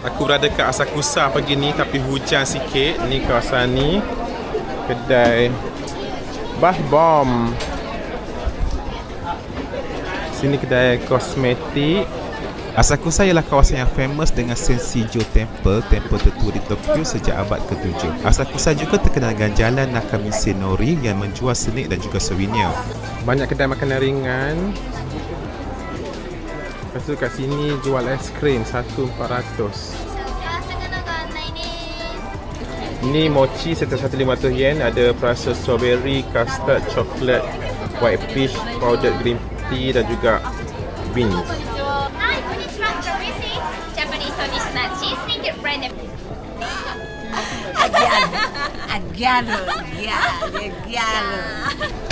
Aku berada kat Asakusa pagi ni tapi hujan sikit. Ni kawasan ni. Kedai Bath Bomb. Sini kedai kosmetik. Asakusa ialah kawasan yang famous dengan Sensijo Temple, temple tertua di Tokyo sejak abad ke-7. Asakusa juga terkenal dengan jalan Nakamise Nori yang menjual senik dan juga souvenir. Banyak kedai makanan ringan. Lepas tu kat sini jual es krim satu empat ratus. Ini mochi setiap satu lima tu yen. Ada perasa strawberry, custard, chocolate, white peach, powdered green tea dan juga beans. Agarro, agarro, agarro.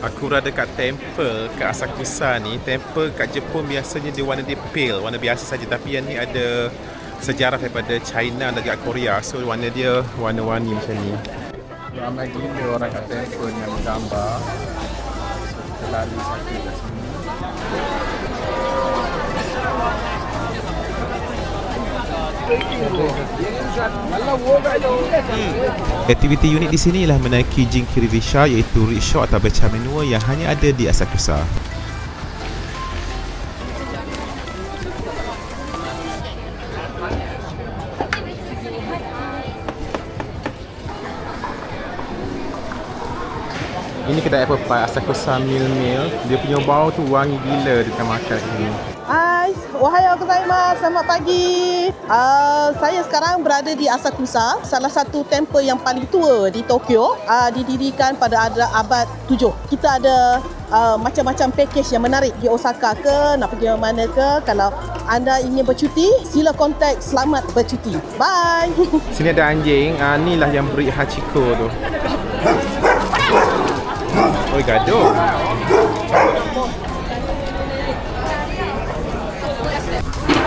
Aku berada kat temple kat Asakusa ni. Temple kat Jepun biasanya dia warna dia pale Warna biasa saja. Tapi yang ni ada sejarah daripada China dan juga Korea. So warna dia warna-warni macam ni. Ramai gila orang kat temple yang menggambar. So kita lalu satu kat sini Aktiviti unik di sini ialah menaiki Jinkiri Risha iaitu rickshaw atau beca manual yang hanya ada di Asakusa. Ini kedai apple pie Asakusa Meal Meal Dia punya bau tu wangi gila dia makan sini Wahai gozaimasu. Selamat pagi. Uh, saya sekarang berada di Asakusa, salah satu temple yang paling tua di Tokyo. Uh, didirikan pada ada abad 7. Kita ada uh, macam-macam package yang menarik di Osaka ke, nak pergi mana ke. Kalau anda ingin bercuti, sila kontak Selamat Bercuti. Bye. Sini ada anjing ah, Ni lah yang beri Hachiko tu Oi gaduh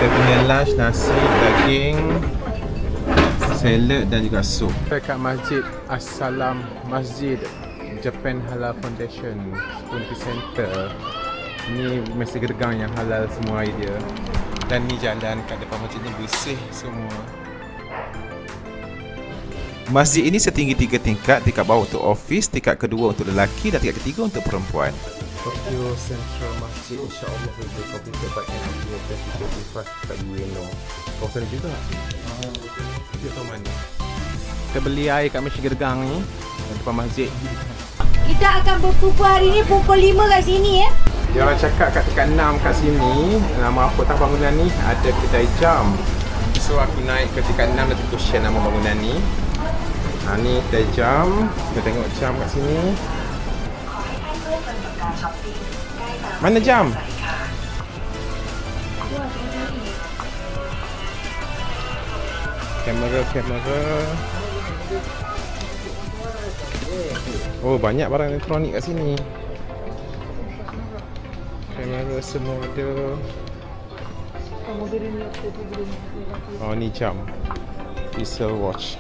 Kita punya lunch nasi, daging Salad dan juga sup Kita kat masjid Assalam Masjid Japan Halal Foundation Community Center Ni mesti gergang yang halal semua air dia. Dan ni jalan kat depan masjid ni bersih semua Masjid ini setinggi tiga tingkat, tingkat bawah untuk office, tingkat kedua untuk lelaki dan tingkat ketiga untuk perempuan. Tokyo Central Masjid insyaAllah will be completed by end of year 2025 kat Ueno. Kawasan juga. Dia tahu mana. Kita beli air kat mesin gergang ni di depan masjid. Kita akan berkumpul hari ni pukul 5 kat sini ya. Dia orang cakap kat tingkat 6 kat sini, nama apa tak bangunan ni ada kedai jam. So aku naik ke tingkat 6 dan tentu share nama bangunan ni. Ha ni kedai jam. Kita tengok jam kat sini. Mana jam? Kamera, kamera. Oh, banyak barang elektronik kat sini. Kamera semua ada. Oh, ni jam. Diesel watch.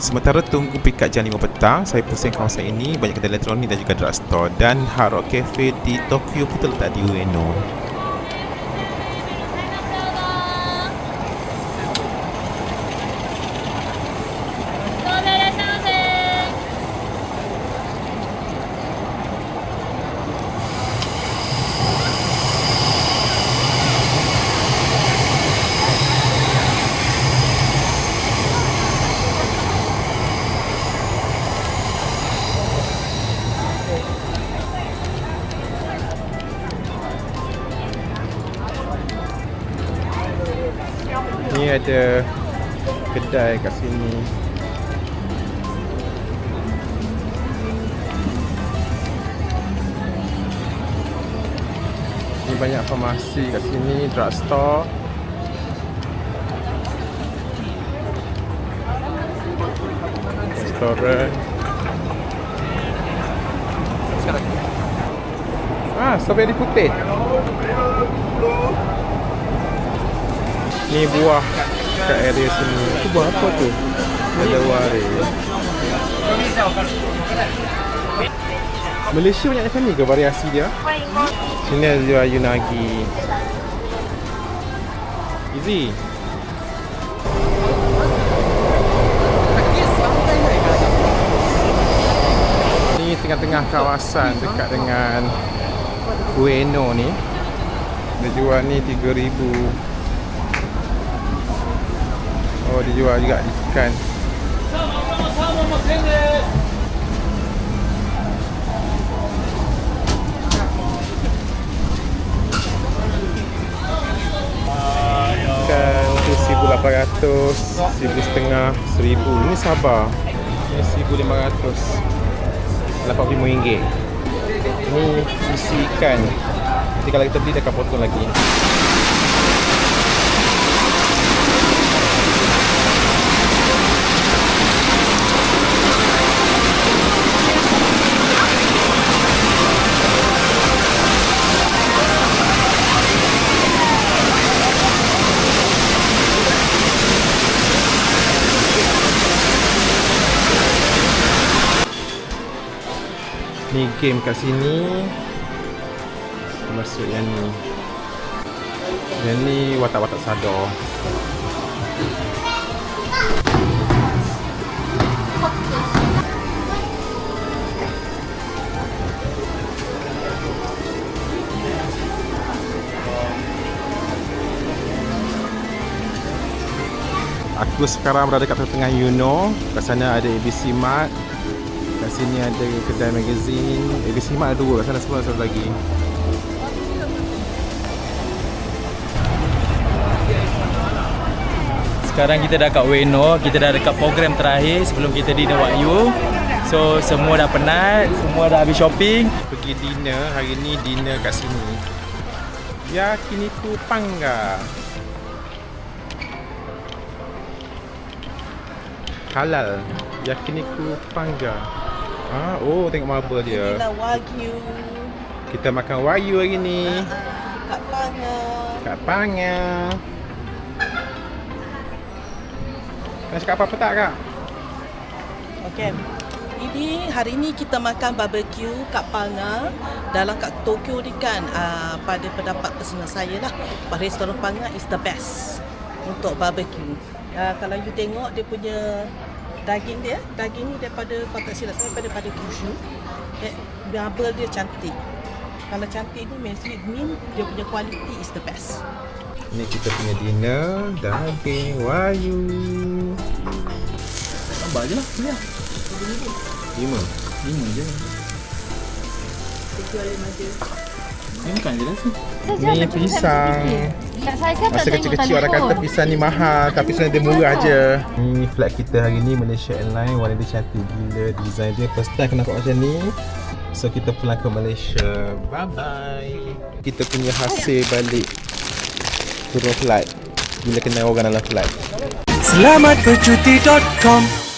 Sementara tunggu pick up jam 5 petang, saya pusing kawasan ini banyak kedai elektronik dan juga drugstore dan Hard Rock Cafe di Tokyo pun terletak di Ueno. Ada kedai kat sini. Ni banyak farmasi kat sini, drugstore. Restoran. Ah, strawberry putih. Ni buah kat area sini. Tu buah apa tu? Ada wari. Malaysia banyak macam ni ke variasi dia? Sini ada jual Unagi. Easy. Ni tengah-tengah kawasan dekat dengan Ueno ni. Dia jual ni 3000. Oh, dia jual juga ikan. Ikan tu 1800, 1000 setengah, 1000. Ini Sabah. Ini 1500. RM85. Ini isi ikan. Nanti kalau kita beli dia akan potong lagi. Ni game kat sini. Masuk yang ni. Yang ni watak-watak sadar. Aku sekarang berada kat tengah Yuno. Kat sana ada ABC Mart. Kat sini ada kedai magazine. ABC Mart ada dua. Kat sana semua satu lagi. Sekarang kita dah kat Ueno, kita dah dekat program terakhir sebelum kita dinner Wahyu. So semua dah penat, semua dah habis shopping. Pergi dinner. Hari ni dinner kat sini. Yakiniku Pangga. Halal. Yakiniku Pangga. Ah, oh tengok marble dia. Inilah Wagyu. Kita makan wayu hari ni. Kat Panga. Kat Panga. Nak cakap apa-apa tak kak? Okey. Ini hari ni kita makan barbecue kat Panga dalam kat Tokyo ni kan uh, pada pendapat personal saya lah restoran Panga is the best untuk barbecue. Uh, kalau you tengok dia punya daging dia, daging ni daripada kalau tak silap saya daripada Kyushu. Eh, marble dia cantik. Kalau cantik ni it mean dia punya quality is the best. Ni kita punya dinner daging wayu. Tambah je lah, ya. Lima. Lima je. Ini makan je lah tu. Ni pisang. Tak saya saya Masa kecil-kecil orang kata pisang ni mahal tapi sebenarnya dia murah je. Ni flight kita hari ni Malaysia Airlines warna dia cantik gila design dia first time nampak macam ni. So kita pulang ke Malaysia. Bye bye. Kita punya hasil balik turun flight. Bila kena orang dalam flight. Selamat bercuti.com